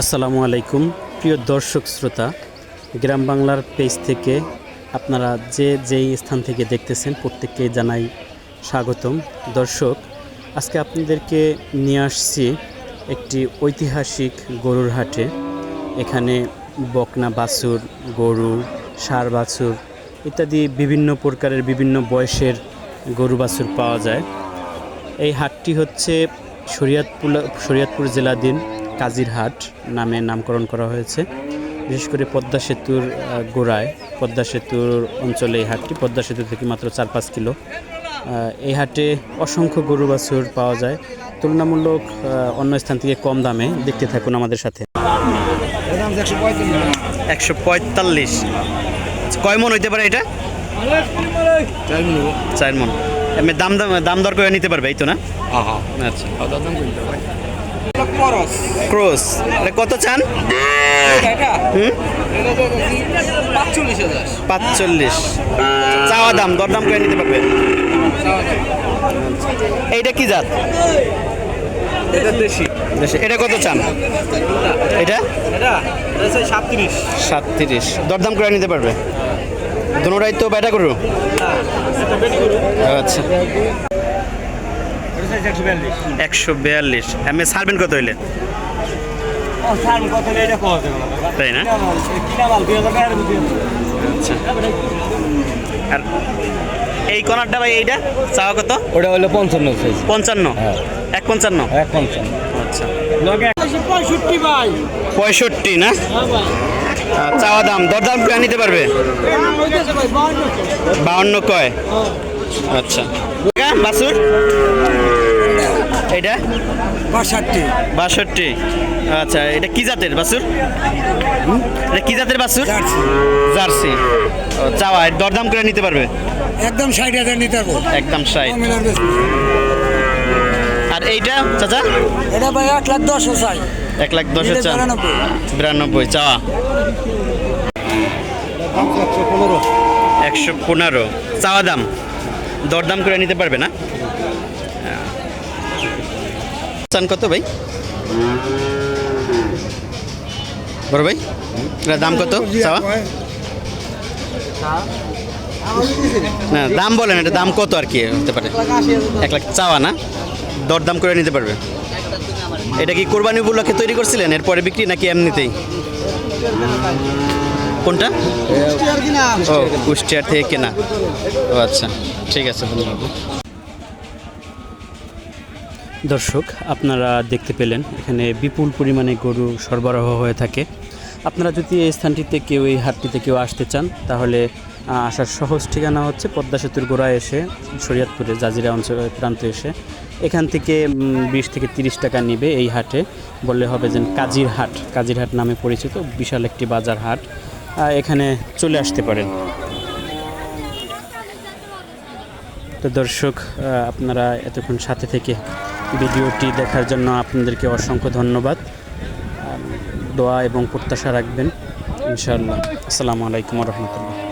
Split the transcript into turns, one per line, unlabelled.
আসসালামু আলাইকুম। প্রিয় দর্শক শ্রোতা, গ্রাম বাংলার পেজ থেকে আপনারা যে যেই স্থান থেকে দেখতেছেন প্রত্যেককে জানাই স্বাগতম। দর্শক, আজকে আপনাদেরকে নিয়ে আসছি একটি ঐতিহাসিক গরুর হাটে। এখানে বকনা বাছুর, গরু সার বাছুর ইত্যাদি বিভিন্ন প্রকারের বিভিন্ন বয়সের গরু বাছুর পাওয়া যায়। এই হাটটি হচ্ছে শরীয়তপুর শরীয়তপুর জেলাধীন কাজির হাট নামে নামকরণ করা হয়েছে। বিশেষ করে পদ্মা সেতুর গোড়ায় পদ্মা সেতুর অঞ্চলে এই হাটটি পদ্মা সেতু থেকে মাত্র চার পাঁচ কিলো। এই হাটে অসংখ্য গরু বাছুর পাওয়া যায়। তুলনামূলক অন্য স্থান থেকে কম দামে দেখতে থাকুন আমাদের সাথে। একশো পঁয়তাল্লিশ। কয় মন হইতে পারে এটা? চার মন। এমনি দাম দাম দাম দর করে নিতে পারবে এই তো না? আচ্ছা। ক্রস এটা কত চান? পাঁচচল্লিশ চাওয়া দাম দরদাম করে নিতে পারবে? এইটা কি জাত? এটা কত চান? এটা? সাতত্রিশ। দরদাম করে নিতে পারবে? দুটাই তো ব্যাটা করু আচ্ছা। একশো বিয়াল্লিশ? এমনি ছাড়বেন কত হইলে? তাই না? আচ্ছা। আর এই কর্নারটা ভাই এইটা? চাওয়া কত?
ওটা হলো পঞ্চান্ন
পঞ্চান্ন?
হ্যাঁ।
এক পঞ্চান্ন?
এক পঞ্চান্ন।
আচ্ছা।
পঁয়ষট্টি ভাই।
পঁয়ষট্টি না?
হ্যাঁ
চাওয়া দাম দরদাম করে নিতে পারবে?
বাউন্ন
কয়? আচ্ছা। বাছুর এটা?
বাষট্টি।
বাষট্টি। আচ্ছা এটা কি জাতের বাছুর? এটা কি জাতের বাছুর? জার্সি। চাওয়া দরদাম করে নিতে পারবে?
একদম ষাট হাজার নিতে পারব।
একদম ষাট। আর এইটা চাচা?
এটা ভাই এক লাখ দশ চাই
এক লাখ দশের চা
বিরানব্বই।
বিরানব্বই চাওয়া। একশো পনেরো। চাওয়া দাম। দরদাম করে নিতে পারবে না? চান কত ভাই? বড় ভাই এটার দাম কত? চাওয়া? না, দাম বলেন, এটা দাম কত আর কি হতে পারে? এক লাখ চাওয়া না? দরদাম করে নিতে পারবে? এটা কি কোরবানি উপলক্ষে তৈরি করছিলেন? এরপরে বিক্রি নাকি এমনিতেই? কোনটা? ও, কুষ্টিয়ার থেকে কেনা। ও আচ্ছা ঠিক আছে, ধন্যবাদ। দর্শক, আপনারা দেখতে পেলেন, এখানে বিপুল পরিমাণে গরু সরবরাহ হয়ে থাকে। আপনারা যদি এই স্থানটিতে কেউ, এই হাটটিতে কেউ আসতে চান, তাহলে আসার সহজ ঠিকানা হচ্ছে পদ্মা সেতুর গোড়ায় এসে, শরীয়তপুরে, জাজিরা অঞ্চল প্রান্তে এসে। এখান থেকে বিশ থেকে তিরিশ টাকা নিবে এই হাটে। বললে হবে যে কাজির হাট কাজির হাট নামে পরিচিত, বিশাল একটি বাজার হাট। এখানে চলে আসতে পারেন। তো দর্শক আপনারা এতক্ষণ সাথে থেকে ভিডিওটি দেখার জন্য আপনাদেরকে অসংখ্য ধন্যবাদ। দোয়া এবং প্রত্যাশা রাখবেন। ইনশাআল্লাহ। আসসালামু আলাইকুম রহমতুল্লাহ।